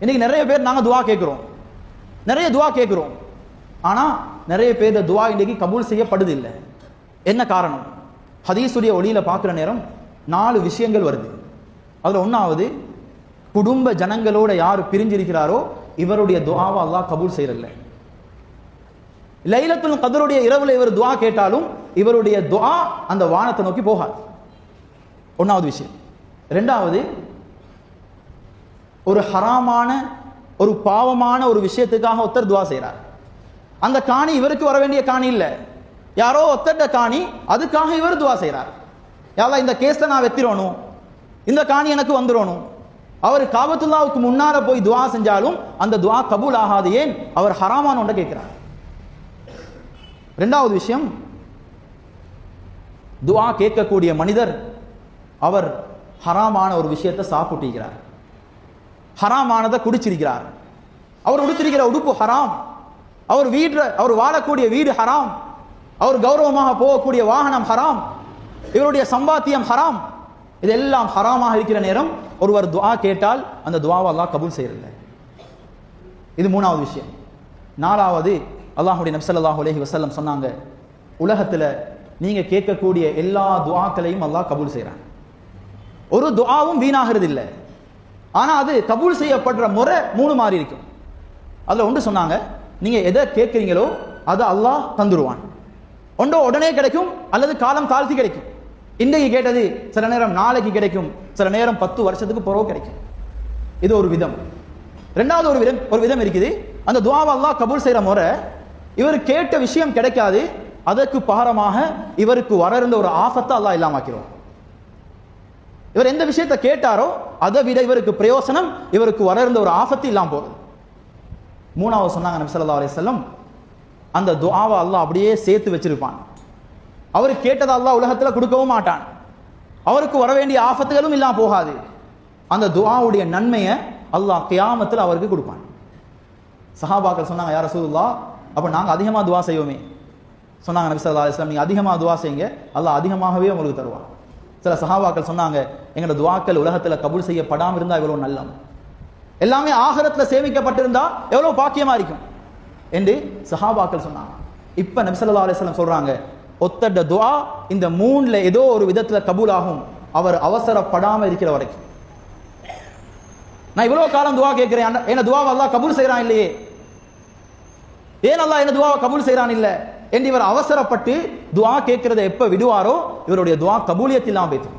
இன்னைக்கு நிறைய பேர் நாங்கள் துவா கேட்குறோம் நிறைய துவா கேட்குறோம் ஆனால் நிறைய பேர் துவா இன்னைக்கு கபூல் செய்யப்படுது இல்லை என்ன காரணம்? ஹதீஸுடைய ஒளியில் பார்க்குற நேரம் நாலு விஷயங்கள் வருது. அதில் ஒன்றாவது குடும்ப ஜனங்களோட யார் பிரிஞ்சிருக்கிறாரோ இவருடைய துவாவை அல்லாஹ் கபூல் செய்யறதில்லை. லைலத்துல் கதருடைய இரவில் இவர் துவா கேட்டாலும் இவருடைய துவா அந்த வானத்தை நோக்கி போகாது. ஒன்றாவது விஷயம். ரெண்டாவது ஒரு ஹராமான ஒரு பாவமான ஒரு விஷயத்துக்காக ஒருத்தர் துவா செய்கிறார் அந்த காணி இவருக்கு வர வேண்டிய காணி இல்லை. யாரோ ஒத்தட்ட காணி அதுக்காக இவர் துவா செய்கிறார் யாரா இந்த கேஸில் நான் வெத்திரணும். இந்த காணி எனக்கு வந்துடணும் அவர் காபத்துல்லாவுக்கு முன்னால போய் துவா செஞ்சாலும் அந்த துவா கபூல் ஆகாது ஏன்? அவர் ஹராமான ஒன்றை கேட்கிறார். ரெண்டாவது விஷயம் துவா கேட்கக்கூடிய மனிதர் அவர் ஹராமான ஒரு விஷயத்தை சாப்பிட்டுகிறார் ஹராமானதை குடிச்சிருக்கிறார். அவர் உடுத்திருக்கிற உடுப்பு ஹராம். அவர் வீடு அவர் வாழக்கூடிய வீடு ஹராம். அவர் கௌரவமாக போகக்கூடிய வாகனம் ஹராம். இவருடைய சம்பாத்தியம் ஹராம். இதெல்லாம் ஹராமாக இருக்கிற நேரம் ஒருவர் துவா கேட்டால் அந்த துவாவை அல்லாஹ் கபூல் செய்யறதில்லை. இது மூணாவது விஷயம். நாலாவது அல்லாஹுடைய நப்சல்லாஹ் உலகி வசல்லம் சொன்னாங்க உலகத்தில் நீங்கள் கேட்கக்கூடிய எல்லா துவாக்களையும் அல்லாஹ் கபூல் செய்கிறான் ஒரு துவாவும் வீணாகிறது இல்லை ஆனா அது கபூல் செய்யப்படுற முறை மூணு மாதிரி இருக்கும் அதுல ஒன்று சொன்னாங்க நீங்க எதை கேட்குறீங்களோ அதை அல்லாஹ் தந்துருவான். ஒன்றோ உடனே கிடைக்கும் அல்லது காலம் தாழ்த்தி கிடைக்கும். இன்றைக்கு கேட்டது சில நேரம் நாளைக்கு கிடைக்கும் சில நேரம் பத்து வருஷத்துக்கு பிறகு கிடைக்கும். இது ஒரு விதம். ரெண்டாவது ஒரு விதம் ஒரு விதம் இருக்குது. அந்த துவாவெல்லாம் கபூல் செய்கிற முறை இவர் கேட்ட விஷயம் கிடைக்காது அதற்கு பாரமாக இவருக்கு வர இருந்த ஒரு ஆபத்தை அல்லாஹ் இல்லாமக்கிறோம் இவர் எந்த விஷயத்தை கேட்டாரோ அதை விட இவருக்கு பிரயோசனம் இவருக்கு வர இருந்த ஒரு ஆபத்து இல்லாமல் போகுது. மூணாவது சொன்னாங்க நபி ஸல்லல்லாஹு செல்லம் அந்த துவாவை அல்லாஹ் அப்படியே சேர்த்து வச்சிருப்பான். அவர் கேட்டதை அல்லாஹ் உலகத்தில் கொடுக்கவும் மாட்டான். அவருக்கு வர வேண்டிய ஆபத்துகளும் இல்லாமல் போகாது. அந்த துவாவுடைய நன்மையை அல்லாஹ் கியாமத்தில் அவருக்கு கொடுப்பான். சஹாபாக்கள் சொன்னாங்க யார் ரசூதுல்லா அப்போ நாங்கள் அதிகமாக துவா செய்வோமே. சொன்னாங்க நபி ஸல்லல்லாஹு அலைஹி அதிகமாக துவா அதிகமா செய்யுங்க அல்லாஹ் அதிகமாகவே உங்களுக்கு தருவான். சில சஹாபாக்கள் சொன்னாங்க எங்களோட துவாக்கள் உலகத்துல கபூல் செய்யப்படாமல் இருந்தா இவ்வளவு நல்லம். எல்லாமே ஆகரத்தில் சேமிக்கப்பட்டிருந்தா எவ்வளவு பாக்கியமா இருக்கும். என்று சஹாபாக்கள் சொன்னாங்க. இப்ப நபிசல்லா அலிஸ்லாம் சொல்றாங்க ஒத்தட துவா இந்த மூணுல ஏதோ ஒரு விதத்துல கபூல் ஆகும் அவர் அவசரப்படாமல் இருக்கிற வரைக்கும். நான் இவ்வளவு காலம் துவா கேட்குறேன் என்ன துவா அல்லா கபூல் செய்கிறான் இல்லையே? ஏன் அல்லா என்ன துவாவை கபூல் செய்கிறான் இல்லை? என்று இவர் அவசரப்பட்டு துவா கேட்கிறத எப்ப விடுவாரோ இவருடைய துவா கபூலியத்தில் இல்லாம போயிட்டு